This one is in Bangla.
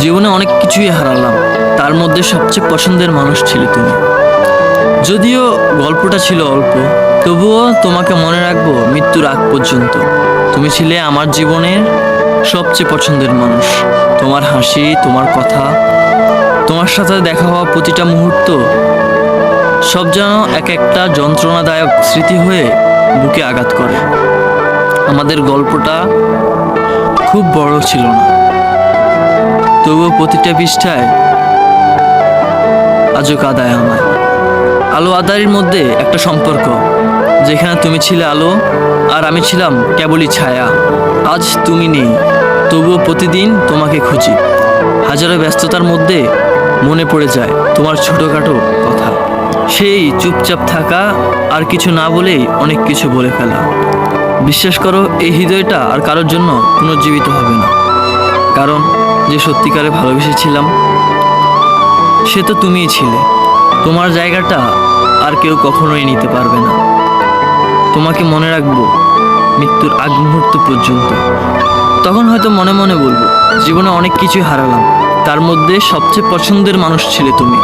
জীবনে অনেক কিছুই হারালাম। তার মধ্যে সবচেয়ে পছন্দের মানুষ ছিলে তুমি। যদিও গল্পটা ছিল অল্প, তবুও তোমাকে মনে রাখব মৃত্যুর আগ পর্যন্ত। তুমি ছিলে আমার জীবনের সবচেয়ে পছন্দের মানুষ। তোমার হাসি, তোমার কথা, তোমার সাথে দেখা হওয়া প্রতিটা মুহূর্ত, সব যেন এক একটা যন্ত্রণাদায়ক স্মৃতি হয়ে বুকে আঘাত করে। আমাদের গল্পটা খুব বড় ছিল না। তবুও প্রতিটা পৃষ্ঠায় আজও কাদায় আমায়। আলো আদারির মধ্যে একটা সম্পর্ক, যেখানে তুমি ছিলে আলো আর আমি ছিলাম কেবলই ছায়া। আজ তুমি নেই, তবুও প্রতিদিন তোমাকে খুঁজি। হাজারো ব্যস্ততার মধ্যে মনে পড়ে যায় তোমার ছোটোখাটো কথা। সেই চুপচাপ থাকা আর কিছু না বলেই অনেক কিছু বলে ফেলা। বিশ্বাস করো, এই হৃদয়টা আর কারোর জন্য পুনর্জীবিত হবে না। কারণ যে সত্যিকারে ভালোবেসেছিলাম সে তো তুমিই ছিলে। তোমার জায়গাটা আর কেউ কখনোই নিতে পারবে না। তোমাকে মনে রাখব, মৃত্যুর আগ মুহূর্ত পর্যন্ত। তখন হয়তো মনে মনে বলব, জীবনে অনেক কিছুই হারালাম। তার মধ্যে সবচেয়ে পছন্দের মানুষ ছিলে তুমি।